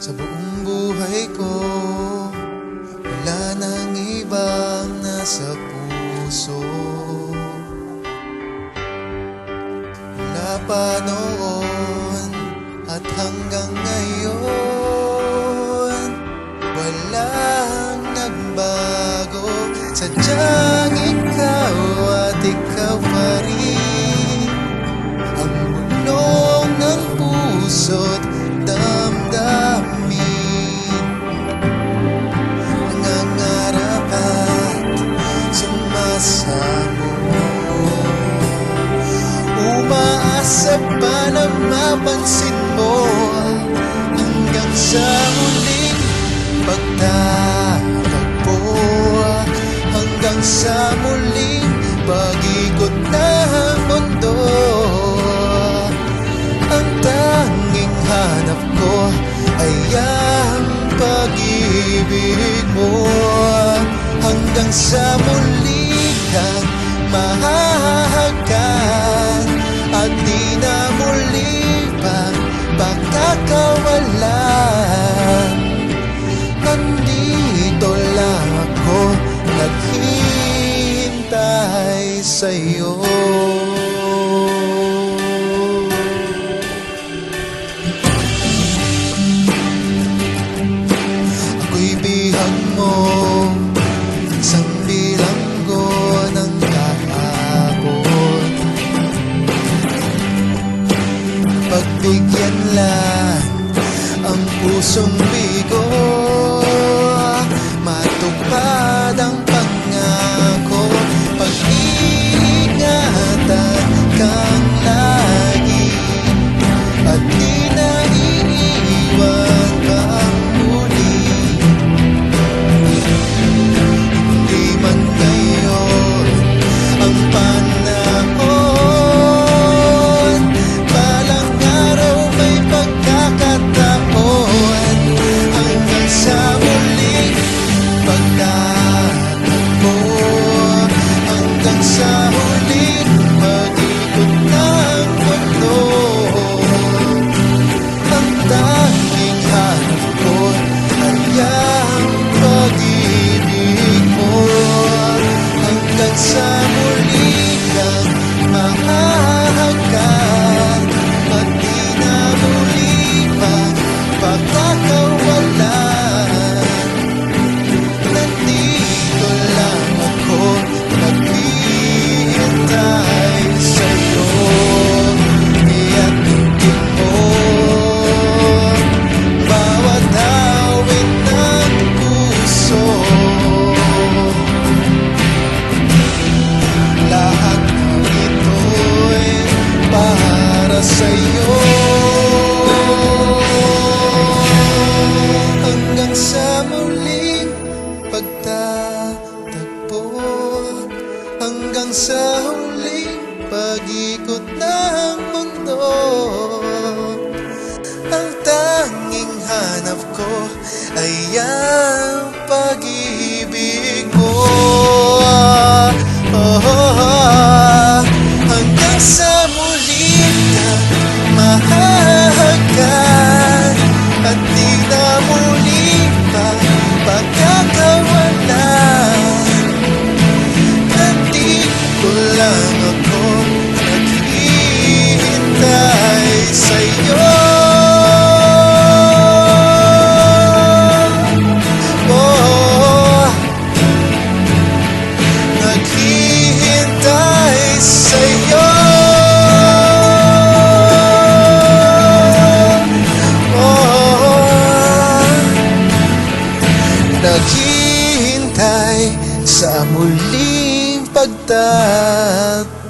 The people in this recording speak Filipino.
Sa buong buhay ko Wala nang ibang nasa puso. Mula pa noon at hanggang ngayon Walang nagbago. Sadyang ikaw at ikaw pa rin na mapansin mo Hanggang sa huling pagtatagpo Hanggang sa muling pag-ikot ng mundo. Ang tanging hanap ko ay ang pag-ibig mo. Hanggang sa muli kang mahahagan sa'yo. Ako'y bihag mo Isang bilanggo ng kahapon. Pagbigyan lang ang pusong bigo Hanggang sa huling pag-ikot ng mundo. Ang tanging hanap ko ay ang pagtatagpo